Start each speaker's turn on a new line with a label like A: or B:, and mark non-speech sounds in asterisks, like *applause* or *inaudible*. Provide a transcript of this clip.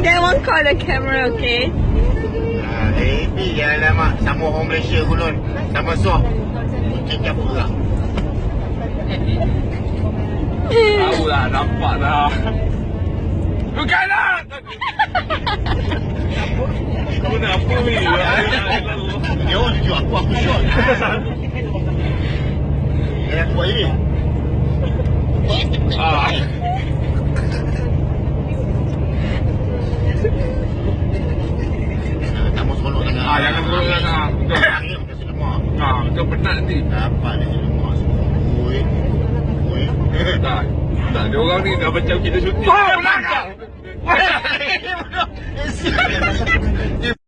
A: They won't call the camera, okay?
B: Ah, eh, Baby, ya lah mak. Sama orang Malaysia kulun. Sama suah. Kucing dia pula.
C: Tahu lah, nampak dah. Bukanlah! Kau nak apa ni?
B: Dia orang jujur aku, aku syok. *laughs* Eh, aku buat ini.
C: Betul.
B: Kasi lemak.
C: Betul penat nanti.
B: Dapat dia lemak semua.
C: Tak. Tak, dia orang ni dah macam kita syuting.
B: Oh, belakang!